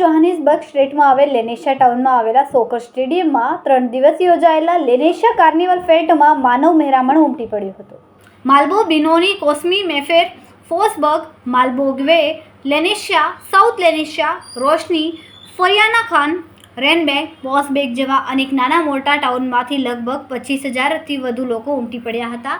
જોહાનિસબર્ગ સ્ટેટમાં આવેલ લેનેશિયા ટાઉનમાં આવેલા સોકર સ્ટેડિયમમાં ત્રણ દિવસ યોજાયેલા લેનેશિયા કાર્નિવલ ફેટમાં માનવ મહેરામણ ઉમટી પડ્યું હતું માલબો બિનોની કોસ્મી મેફેર ફોસબર્ગ માલબોગવે લેનેશિયા સાઉથ લેનેશિયા રોશની ફરિયાના ખાન રેનબેગ બોસબેગ જેવા અનેક નાના મોટા ટાઉનમાંથી લગભગ પચીસ હજારથી વધુ લોકો ઉમટી પડ્યા હતા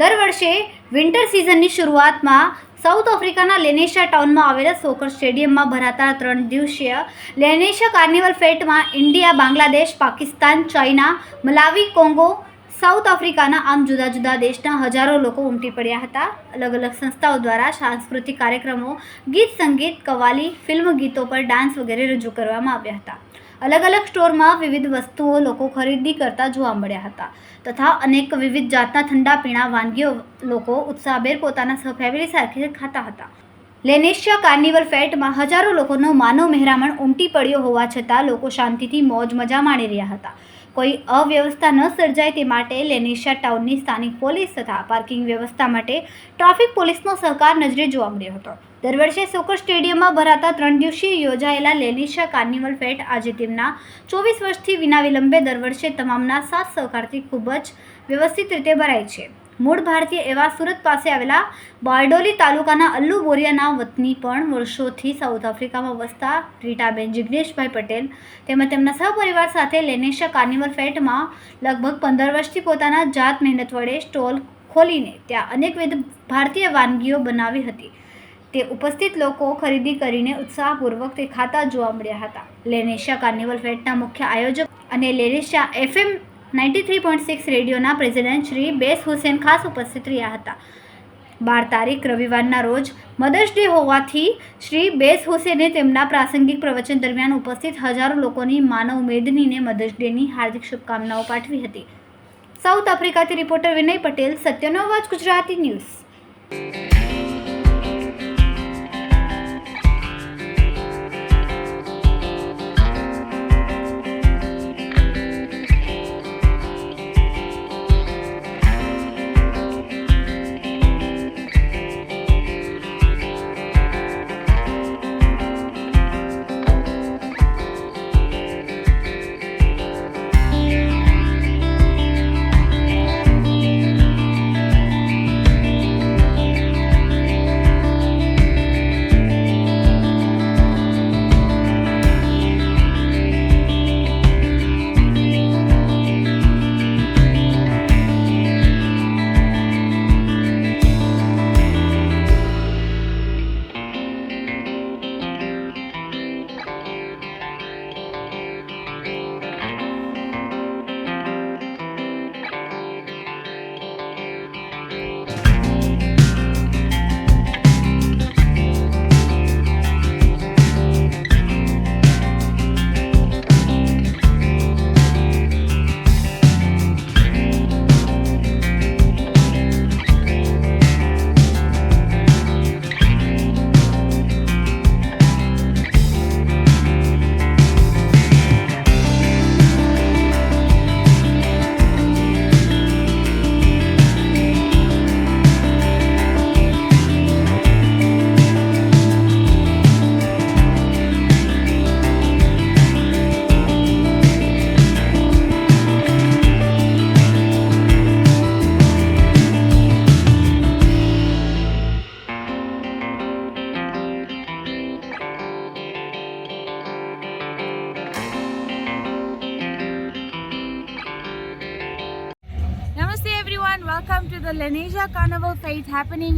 દર વર્ષે વિન્ટર સિઝનની શરૂઆતમાં સાઉથ આફ્રિકાના લેનેશા ટાઉનમાં આવેલા સોકર સ્ટેડિયમમાં ભરાતા ત્રણ દિવસીય લેનેશા કાર્નિવલ ફેટમાં India Bangladesh Pakistan China Malawi Congo South આફ્રિકાના આમ જુદા જુદા દેશના હજારો લોકો ઉમટી પડ્યા હતા અલગ અલગ સંસ્થાઓ દ્વારા સાંસ્કૃતિક કાર્યક્રમો ગીત સંગીત કવાલી ફિલ્મ ગીતો પર ડાન્સ વગેરે રજૂ કરવામાં આવ્યા હતા અલગ અલગ સ્ટોરમાં વિવિધ વસ્તુઓ લોકો ખરીદી કરતા જોવા મળ્યા હતા તથા અનેક વિવિધ જાતના ઠંડા પીણા વાનગીઓ લોકો ઉત્સાહભેર પોતાના ફેમિલી સાથે ખાતા હતા લેનેશિયા કાર્નિવલ ફેટમાં હજારો લોકોનો માનવ મહેરામણ ઉમટી પડ્યો હોવા છતાં લોકો શાંતિથી મોજ મજા માણી રહ્યા હતા કોઈ અવ્યવસ્થા ન સર્જાય તે માટે લેનેશિયા ટાઉનની સ્થાનિક પોલીસ તથા પાર્કિંગ વ્યવસ્થા માટે ટ્રાફિક પોલીસનો સહકાર નજરે જોવા મળ્યો હતો દર વર્ષે સોકર સ્ટેડિયમમાં ભરાતા ત્રણ દિવસીય યોજાયેલા લેલિશા કાર્નિવલ ફેટ આજે તેમના ચોવીસ વર્ષથી વિના વિલંબે દર વર્ષે તમામના સાથ સહકારથી ખૂબ જ વ્યવસ્થિત રીતે ભરાય છે મૂળ ભારતીય એવા સુરત પાસે આવેલા બારડોલી તાલુકાના અલ્લુ બોરિયાના વતની પણ વર્ષોથી સાઉથ આફ્રિકામાં વસતા રીટાબેન જિગ્નેશભાઈ પટેલ તેમજ તેમના સહપરિવાર સાથે લેનેશા કાર્નિવલ ફેટમાં લગભગ પંદર વર્ષથી પોતાના જાત મહેનત વડે સ્ટોલ ખોલીને ત્યાં અનેકવિધ ભારતીય વાનગીઓ બનાવી હતી તે ઉપસ્થિત લોકો ખરીદી કરીને ઉત્સાહપૂર્વક તે ખાતા જોવા મળ્યા હતા લેનેશિયા કાર્નિવલ ફેટના મુખ્ય આયોજક અને Lenasia FM ninety three point six રેડિયોના પ્રેસિડેન્ટ શ્રી બેસ હુસેન ખાસ ઉપસ્થિત રહ્યા હતા બાર તારીખ રવિવારના રોજ મધર્સ ડે હોવાથી શ્રી બેસ હુસેને તેમના પ્રાસંગિક પ્રવચન દરમિયાન ઉપસ્થિત હજારો લોકોની માનવ મેદનીને મધર્સ ડેની હાર્દિક શુભકામનાઓ પાઠવી હતી સાઉથ આફ્રિકાથી રિપોર્ટર વિનય પટેલ સત્યનો અવાજ Gujarati news welcome to the Lanesia Carnival Fete happening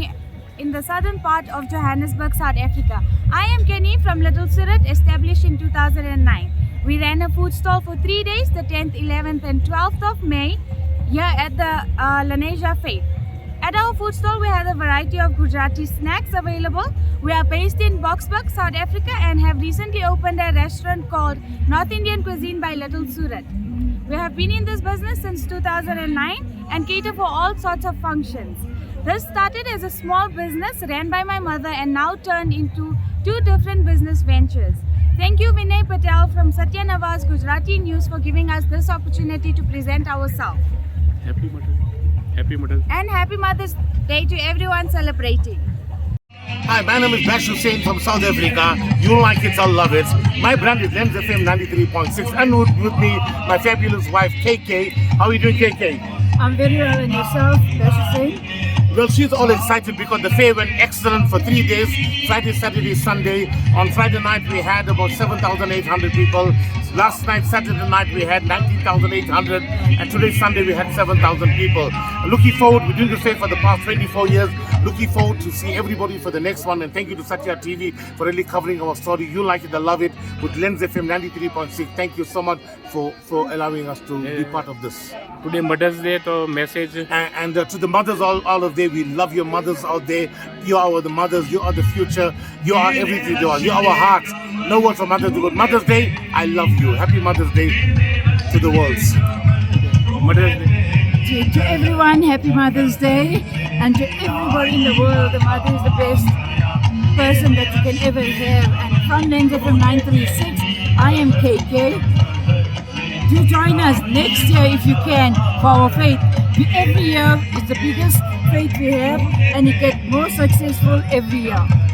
in the southern part of Johannesburg, South Africa. I am Kenny from Little Surat, established in 2009. We ran a food stall for three days, the 10th, 11th and 12th of May, here at the uh, Lanesia Fete. At our food stall, we had a variety of Gujarati snacks available. We are based in Boxburg, South Africa and have recently opened a restaurant called North Indian Cuisine by Little Surat. We have been in this business since 2009 and cater for all sorts of functions. This started as a small business ran by my mother and now turned into two different business ventures. Thank you Vinay Patel from Satya Nawaz Gujarati News for giving us this opportunity to present ourselves. Happy Mother. Happy Mother. And happy Mother's Day to everyone celebrating. Hi, my name is Bash Hussein from South Africa. You like it, I love it. My brand is Lens FM 93.6 and with me, my fabulous wife KK. How are you doing KK? I'm very well and yourself, that's the same. Well, she's all excited because the fair went excellent for three days Friday, Saturday, Sunday. On Friday night, we had about 7,800 people. Last night, Saturday night, we had 19,800. And today, Sunday, we had 7,000 people. Looking forward, we're doing the fair for the past 24 years. Looking forward to see everybody for the next one. And thank you to Satya TV for really covering our story. You like it, I love it. With Lens FM 93.6. Thank you so much for, for allowing us to be part of this. Today, Mother's Day, so message. And, and uh, to the mothers all, all of there, we love your mothers out there. You are the mothers, you are the future, you are everything, you are, you are our hearts. No words for Mother's Day, but Mother's Day, I love you. Happy Mother's Day to the world. Mother's Day. to everyone, happy Mother's Day and to everybody in the world, the mother is the best person that you can ever have. And from Lens FM 936, I am KK. Do join us next year if you can for our faith. Every year is the biggest faith we have, and it gets more successful every year.